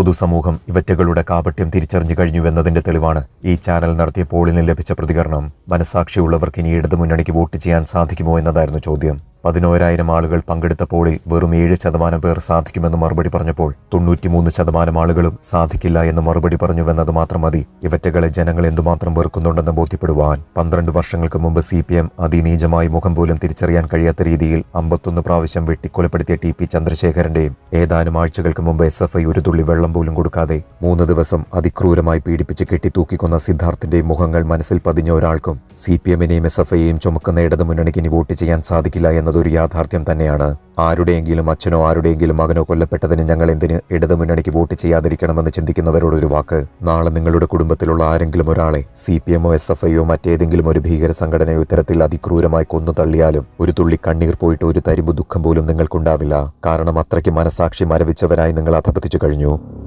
പൊതുസമൂഹം ഇവറ്റകളുടെ കാപട്യം തിരിച്ചറിഞ്ഞു കഴിഞ്ഞുവെന്നതിന്റെ തെളിവാണ് ഈ ചാനൽ നടത്തിയ പോളിന് ലഭിച്ച പ്രതികരണം. മനസാക്ഷിയുള്ളവർക്ക് ഇനി ഇടതുമുന്നണിക്ക് വോട്ട് ചെയ്യാൻ സാധിക്കുമോ എന്നതായിരുന്നു ചോദ്യം. പതിനോരായിരം ആളുകൾ പങ്കെടുത്ത പോളിൽ വെറും ഏഴ് ശതമാനം പേർ സാധിക്കുമെന്ന് മറുപടി പറഞ്ഞപ്പോൾ തൊണ്ണൂറ്റിമൂന്ന് ശതമാനം ആളുകളും സാധിക്കില്ല എന്ന് മറുപടി പറഞ്ഞുവെന്നത് മാത്രം മതി. ഇവറ്റകളെ ജനങ്ങൾ എന്തുമാത്രം വെറുക്കുന്നുണ്ടെന്ന് ബോധ്യപ്പെടുവാൻ പന്ത്രണ്ട് വർഷങ്ങൾക്ക് മുമ്പ് സി പി എം അതിനീചമായി മുഖം പോലും തിരിച്ചറിയാൻ കഴിയാത്ത രീതിയിൽ അമ്പത്തൊന്ന് പ്രാവശ്യം വെട്ടിക്കൊലപ്പെടുത്തിയ ടി പി ചന്ദ്രശേഖരന്റെയും ഏതാനും ആഴ്ചകൾക്ക് മുമ്പ് എസ് എഫ് ഐ ഒരു തുള്ളി വെള്ളം പോലും കൊടുക്കാതെ മൂന്ന് ദിവസം അതിക്രൂരമായി പീഡിപ്പിച്ച് കെട്ടിത്തൂക്കിക്കൊന്ന സിദ്ധാർത്ഥിന്റെയും മുഖങ്ങൾ മനസ്സിൽ പതിഞ്ഞ ഒരാൾക്കും സി പി എമ്മിനെയും എസ് എഫ് ഐയെയും ചുമക്കുന്ന ഇടതു മുന്നണിക്ക് ഇനി വോട്ട് ചെയ്യാൻ സാധിക്കില്ല എന്നതൊരു യാഥാർത്ഥ്യം തന്നെയാണ്. ആരുടെയെങ്കിലും അച്ഛനോ ആരുടെയെങ്കിലും മകനോ കൊല്ലപ്പെട്ടതിന് ഞങ്ങൾ എന്തിന് ഇടതു മുന്നണിക്ക് വോട്ട് ചെയ്യാതിരിക്കണമെന്ന് ചിന്തിക്കുന്നവരോടൊരു വാക്ക്. നാളെ നിങ്ങളുടെ കുടുംബത്തിലുള്ള ആരെങ്കിലും ഒരാളെ സി പി എമ്മോ എസ് എഫ് ഐയോ മറ്റേതെങ്കിലും ഒരു ഭീകര സംഘടനയോ ഇത്തരത്തിൽ അതിക്രൂരമായി കൊന്നു തള്ളിയാലും ഒരു തുള്ളി കണ്ണീർ പോയിട്ട് ഒരു തരിമ്പ് ദുഃഖം പോലും നിങ്ങൾക്കുണ്ടാവില്ല. കാരണം അത്രയ്ക്ക് മനസാക്ഷി മരവിച്ചവരായി നിങ്ങൾ അധപതിച്ചു കഴിഞ്ഞു.